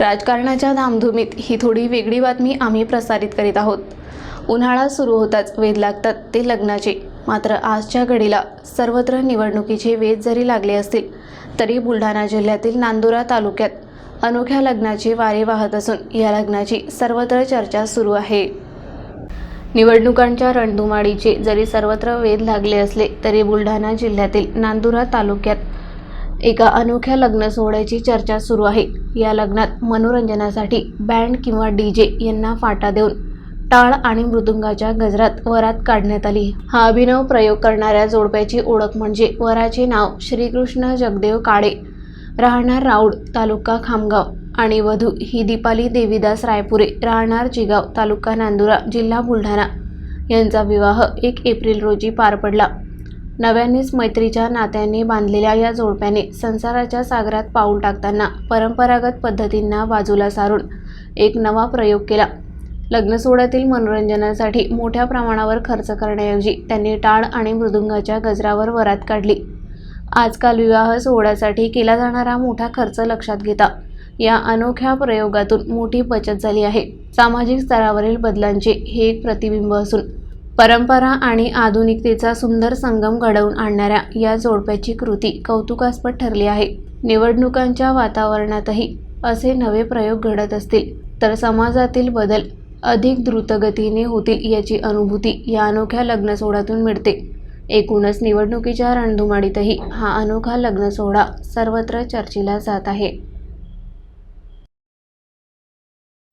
राजकारणाच्या धामधुमीत ही थोडी वेगळी बातमी आम्ही प्रसारित करीत आहोत. उन्हाळा सुरू होताच वेध लागतात ते लग्नाचे. मात्र आजच्या घडीला सर्वत्र निवडणुकीचे वेध जरी लागले असतील तरी बुलढाणा जिल्ह्यातील नांदुरा तालुक्यात अनोख्या लग्नाचे वारे वाहत असून या लग्नाची सर्वत्र चर्चा सुरू आहे. निवडणुकांच्या रणधुमाडीचे जरी सर्वत्र वेध लागले असले तरी बुलढाणा जिल्ह्यातील नांदुरा तालुक्यात एका अनोख्या लग्न सोहळ्याची चर्चा सुरू आहे. या लग्नात मनोरंजनासाठी बँड किंवा डी जे यांना फाटा देऊन टाळ आणि मृदुंगाच्या गजरात वरात काढण्यात आली. हा अभिनव प्रयोग करणाऱ्या जोडप्याची ओळख म्हणजे वराचे नाव श्रीकृष्ण जगदेव काळे. राहणार राऊड तालुका खामगाव आणि वधू ही दीपाली देवीदास रायपुरे राहणार जिगाव तालुका नांदुरा जिल्हा बुलढाणा. यांचा विवाह एक एप्रिल रोजी पार पडला. नव्यानेच मैत्रीच्या नात्याने बांधलेल्या या जोडप्याने संसाराच्या सागरात पाऊल टाकताना परंपरागत पद्धतींना बाजूला सारून एक नवा प्रयोग केला. लग्नसोहळ्यातील मनोरंजनासाठी मोठ्या प्रमाणावर खर्च करण्याऐवजी त्यांनी टाळ आणि मृदुंगाच्या गजरावर वरात काढली. आजकाल विवाह सोहळ्यासाठी केला जाणारा मोठा खर्च लक्षात घेता या अनोख्या प्रयोगातून मोठी बचत झाली आहे. सामाजिक स्तरावरील बदलांचे हे एक प्रतिबिंब असून परंपरा आणि आधुनिकतेचा सुंदर संगम घडवून आणणाऱ्या या जोडप्याची कृती कौतुकास्पद ठरली आहे. निवडणुकांच्या वातावरणातही असे नवे प्रयोग घडत असतील तर समाजातील बदल अधिक द्रुतगतीने होतील याची अनुभूती या अनोख्या लग्न सोहळ्यातून मिळते. एकूणच निवडणुकीच्या रणधुमाडीतही हा अनोखा लग्न सोहळा सर्वत्र चर्चेला जात आहे.